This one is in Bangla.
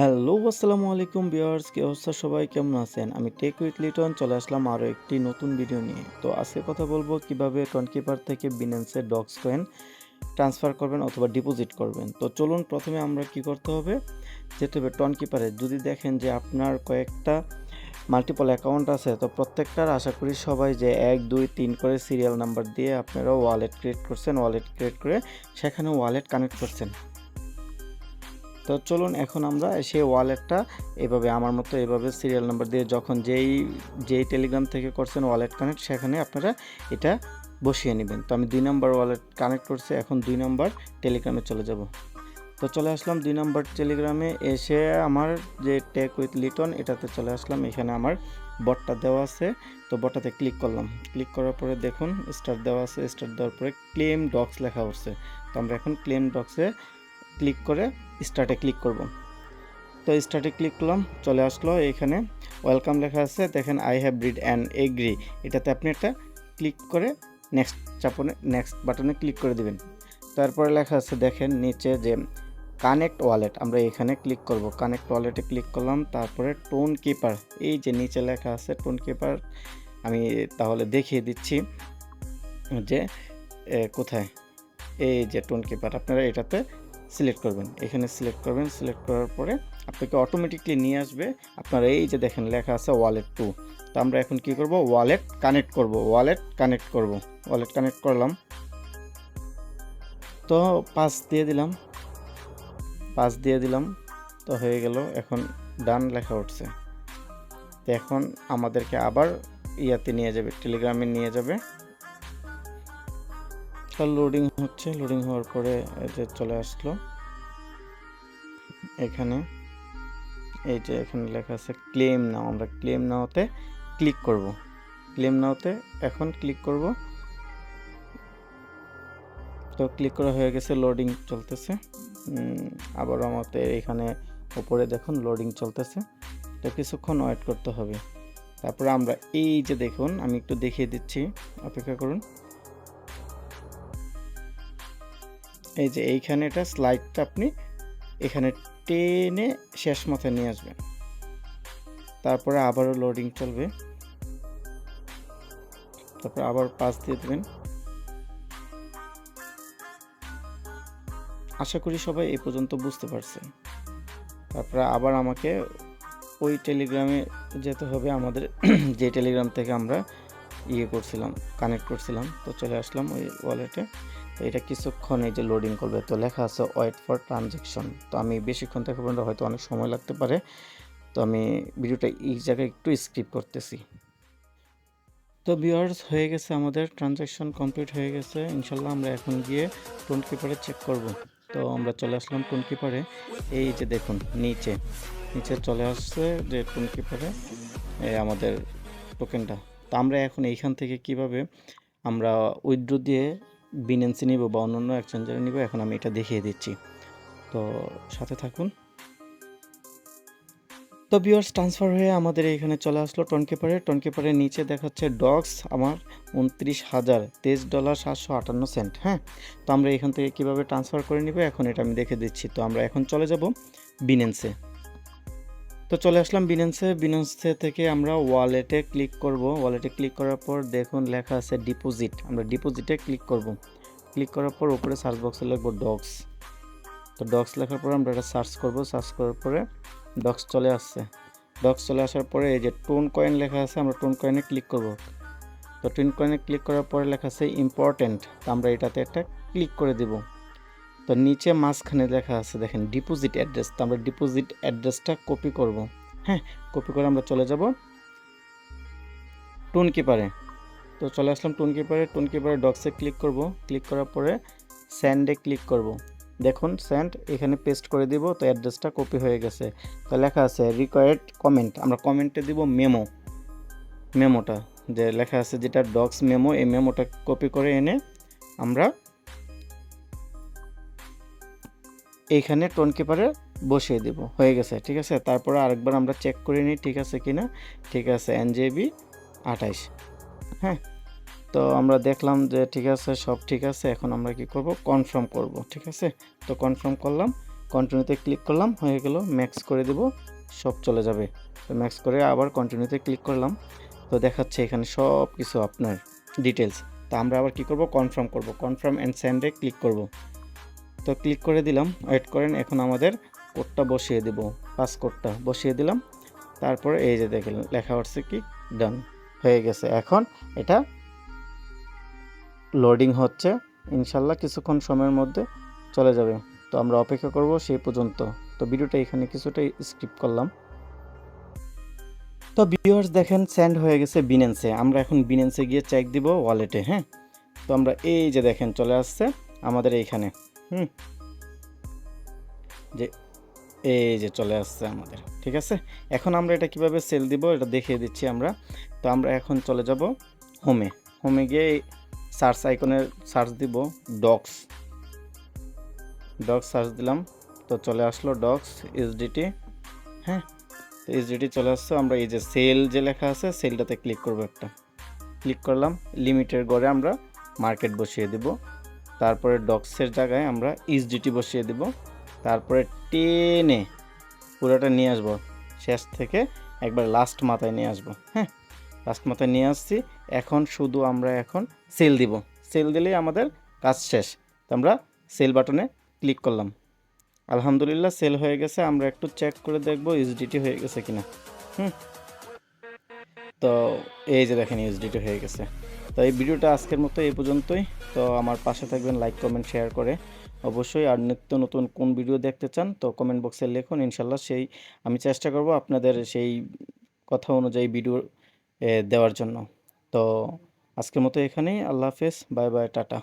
হ্যালো, আসসালামু আলাইকুম ভিউয়ার্স, কি অবস্থা সবাই? কেমন আছেন? আমি টেক উইথ লিটন চলে আসলাম আরও একটি নতুন ভিডিও নিয়ে। তো আজকে কথা বলব কীভাবে টনকিপার থেকে বিনেন্সের ডক্স কয়েন ট্রান্সফার করবেন অথবা ডিপোজিট করবেন। তো চলুন প্রথমে আমরা কি করতে হবে? যেতে হবে টনকিপারে যদি দেখেন যে আপনার কয়েকটা মাল্টিপল অ্যাকাউন্ট আছে, তো প্রত্যেকটার আশা করি সবাই যে এক, দুই, তিন করে সিরিয়াল নাম্বার দিয়ে আপনারা ওয়ালেট ক্রিয়েট করছেন ওয়ালেট ক্রিয়েট করে সেখানে ওয়ালেট কানেক্ট করছেন। তো চলুন এখন আমরা সেই ওয়ালেটটা এভাবে আমার মতো এভাবে সিরিয়াল নাম্বার দিয়ে যখন যেই যেই টেলিগ্রাম থেকে করছেন ওয়ালেট কানেক্ট সেখানে আপনারা এটা বসিয়ে নেবেন। তো আমি দুই নম্বর ওয়ালেট কানেক্ট করছি, এখন দুই নম্বর টেলিগ্রামে চলে যাব। তো চলে আসলাম দুই নম্বর টেলিগ্রামে এসে আমার যে টেক উইথ লিটন এটাতে চলে আসলাম। এখানে আমার বটটা দেওয়া আছে। তো বটটাতে ক্লিক করলাম। ক্লিক করার পরে দেখুন স্টার দেওয়া আছে। স্টার দেওয়ার পরে ক্লেম ডক্স লেখা হচ্ছে তো আমরা এখন ক্লেম ডক্সে ক্লিক করে স্টার্টে ক্লিক করব। তো স্টার্টে ক্লিক করলাম, চলে আসলো এখানে। ওয়েলকাম লেখা আছে, দেখেন I have read and agree এটাতে আপনি একটা ক্লিক করে নেক্সট চাপনে নেক্সট বাটনে ক্লিক করে দিবেন। তারপরে লেখা আছে, দেখেন, নিচে যে কানেক্ট ওয়ালেট আমরা এখানে ক্লিক করব। কানেক্ট ওয়ালেটে ক্লিক করলাম, তারপরে টোন কিপার এই যে নিচে লেখা আছে টোন কিপার আমি তাহলে দেখিয়ে দিচ্ছি যে কোথায়? এই যে টোন কিপার আপনারা এটাতে সিলেক্ট করবেন। এখানে সিলেক্ট করবেন। সিলেক্ট করার পরে আপনাকে অটোমেটিকলি নিয়ে আসবে। আপনারা এই যে দেখেন লেখা আছে ওয়ালেট টু তো আমরা এখন কি করব? ওয়ালেট কানেক্ট করব। ওয়ালেট কানেক্ট করব। ওয়ালেট কানেক্ট করলাম। তো পাস দিয়ে দিলাম। পাস দিয়ে দিলাম। তো হয়ে গেল। এখন ডান লেখা উঠছে। তো এখন আমাদেরকে আবার ইয়াতে নিয়ে যাবে। টেলিগ্রামে নিয়ে যাবে। লোডিং হচ্ছে লোডিং হওয়ার পরে যে চলে আসলো। এখানে, এই যে এখানে লেখা আছে ক্লেম নাও আমরা ক্লেম নাওতে ক্লিক করব। ক্লেম নাওতে এখন ক্লিক করব। তো ক্লিক করা হয়ে গেছে লোডিং চলতেছে। আবার আমাদের এখানে উপরে দেখুন লোডিং চলতেছে। তো কিছুক্ষণ ওয়েট করতে হবে। তারপরে আমরা এই যে দেখুন, আমি একটু দেখিয়ে দিচ্ছি। অপেক্ষা করুন। এই যে এইখানে এটা স্লাইডটা আপনি এখানে টেনে শেষ মাথায় নিয়ে আসবেন। তারপরে আবারও লোডিং চলবে। তারপরে আবার পাস দিয়ে দেবেন। আশা করি সবাই এই পর্যন্ত বুঝতে পারছেন। তারপরে আবার আমাকে ওই টেলিগ্রামে যেতে হবে, আমাদের যে টেলিগ্রাম থেকে আমরা ইয়ে করছিলাম কানেক্ট করছিলাম, তো চলে আসলাম ওই ওয়ালেটে তো এটা কিছুক্ষণ এই যে লোডিং করবে, তো লেখা আছে ওয়েট ফর ট্রানজেকশন তো আমি বেশিক্ষণ থেকে পর্যন্ত হয়তো অনেক সময় লাগতে পারে। তো আমি ভিডিওটা এই জায়গায় একটু স্কিপ করতেছি। তো ভিউয়ার্স হয়ে গেছে আমাদের ট্রানজ্যাকশন কমপ্লিট হয়ে গেছে। ইনশাল্লাহ আমরা এখন গিয়ে টোন কিপারে চেক করব। তো আমরা চলে আসলাম টোন কিপারে এই যে দেখুন, নিচে। নিচে চলে আসছে যে টোন কিপারে আমাদের টোকেনটা তো আমরা এখন এইখান থেকে কীভাবে আমরা উইথড্র দিয়ে বিনেন্সি নিব বা অন্যান্য এক্সচেঞ্জারে নিব, এখন আমি এটা দেখিয়ে দিচ্ছি। তো সাথে থাকুন। তো ভিউয়ার্স ট্রান্সফার হয়ে আমাদের এখানে চলে আসলো টনকেপারে টনকেপারের নিচে দেখাচ্ছে ডগস আমার উনত্রিশ হাজার, তেইশ ডলার সাতশো আটান্ন সেন্ট হ্যাঁ? তো আমরা এখান থেকে কীভাবে ট্রান্সফার করে নিব, এখন এটা আমি দেখে দিচ্ছি। তো আমরা এখন চলে যাব বিনেন্সে তো চলে আসলাম বিনেন্সে বিনেন্সে থেকে আমরা ওয়ালেটে ক্লিক করব। ওয়ালেটে ক্লিক করার পর দেখুন লেখা আছে ডিপোজিট আমরা ডিপোজিটে ক্লিক করব। ক্লিক করার পর উপরে সার্চ বক্সে লিখব ডগস তো ডগস লেখার পর আমরা এটা সার্চ করব। সার্চ করার পরে ডক্স চলে আসছে। ডক্স চলে আসার পরে এই যে টোন কয়েন লেখা আছে, আমরা টোন কয়েনে ক্লিক করব। তো টোন কয়েনে ক্লিক করার পরে লেখা আছে ইম্পর্ট্যান্ট তো আমরা এটাতে একটা ক্লিক করে দেব। তো নিচে মাঝখানে লেখা আছে, দেখেন ডিপোজিট অ্যাড্রেস তো আমরা ডিপোজিট অ্যাড্রেসটা কপি করব। হ্যাঁ কপি করে আমরা চলে যাব টোন কিপারে তো চলে আসলাম টোন কিপারে টোন কিপারে ডক্সে ক্লিক করব। ক্লিক করার পরে স্যান্ডে ক্লিক করব। দেখুন সেন্ড এখানে পেস্ট করে দিব, তো অ্যাড্রেসটা কপি হয়ে গেছে। তো লেখা আছে রিকোয়ার্ড কমেন্ট আমরা কমেন্টে দিব মেমো মেমোটা যে লেখা আছে যেটা ডক্স মেমো এই মেমোটা কপি করে এনে আমরা এইখানে টোন কিপারে বসিয়ে দেব। হয়ে গেছে, ঠিক আছে? তারপরে আরেকবার আমরা চেক করে নিই, ঠিক আছে কি না ঠিক আছে এনজেবি আঠাইশ। হ্যাঁ? তো আমরা দেখলাম যে ঠিক আছে, সব ঠিক আছে, এখন আমরা কি করব? কনফার্ম করব, ঠিক আছে? তো কনফার্ম করলাম কন্টিনিউতে ক্লিক করলাম, হয়ে গেল ম্যাক্স করে দেব, সব চলে যাবে। তো ম্যাক্স করে আবার কন্টিনিউতে ক্লিক করলাম, তো দেখাচ্ছে এখানে সব কিছু আপনার ডিটেলস তো আমরা আবার কি করব? কনফার্ম করব কনফার্ম অ্যান্ড সেন্ডে ক্লিক করব। তো ক্লিক করে দিলাম ওয়েট করেন, এখন আমাদের কোডটা বসিয়ে দেব পাস কোডটা বসিয়ে দিলাম, তারপরে এই যে দেখলেন লেখা হচ্ছে কি ডান হয়ে গেছে। এখন এটা লোডিং হচ্ছে, ইনশাল্লাহ কিছুক্ষণ সময়ের মধ্যে চলে যাবে। তো আমরা অপেক্ষা করব সেই পর্যন্ত। তো ভিডিওটা এখানে কিছুটা স্কিপ করলাম। তো ভিউয়ার্স দেখেন সেন্ড হয়ে গেছে বিনেন্সে আমরা এখন বিনেন্সে গিয়ে চেক দিব ওয়ালেটে হ্যাঁ? তো আমরা এই যে দেখেন, চলে আসছে আমাদের এইখানে। হুম। যে এই যে চলে আসছে আমাদের, ঠিক আছে? এখন আমরা এটা কীভাবে সেল দিব এটা দেখিয়ে দিচ্ছি আমরা। তো আমরা এখন চলে যাব হোমে হোমে গিয়ে সার্চ আইকনের সার্চ দিব ডক্স ডক্স সার্চ দিলাম। তো চলে আসলো ডক্স এসডিটি হ্যাঁ? তো এসডিটি চলে আসছে। আমরা এই যে সেল যে লেখা আছে সেলটাতে ক্লিক করব একটা। ক্লিক করলাম লিমিটের গড়ে আমরা মার্কেট বসিয়ে দেব। তারপরে ডক্সের জায়গায় আমরা ইসডিটি বসিয়ে দেব। তারপরে টেনে পুরোটা নিয়ে আসব। শেষ থেকে একবার লাস্ট মাথায় নিয়ে আসব হ্যাঁ? লাস্ট মাথায় নিয়ে আসছি। এখন শুধু আমরা এখন সেল দিব। সেল দিলেই আমাদের কাজ শেষ। তো আমরা সেল বাটনে ক্লিক করলাম। আলহামদুলিল্লাহ সেল হয়ে গেছে। আমরা একটু চেক করে দেখব ইউএসডিটি হয়ে গেছে কিনা, হুম? তো এই যে দেখেন ইউএসডিটি হয়ে গেছে। তো এই ভিডিওটা আজকের মতো এই পর্যন্তই। তো আমার পাশে থাকবেন লাইক কমেন্ট শেয়ার করে। অবশ্যই আর নিত্য নতুন কোন ভিডিও দেখতে চান, তো কমেন্ট বক্সে লিখুন, ইনশাল্লাহ সেই আমি চেষ্টা করব আপনাদের সেই কথা অনুযায়ী ভিডিও দেওয়ার জন্য। তো আজকের মতো এখানেই, আল্লাহ হাফেজ, বাই বাই, টাটা।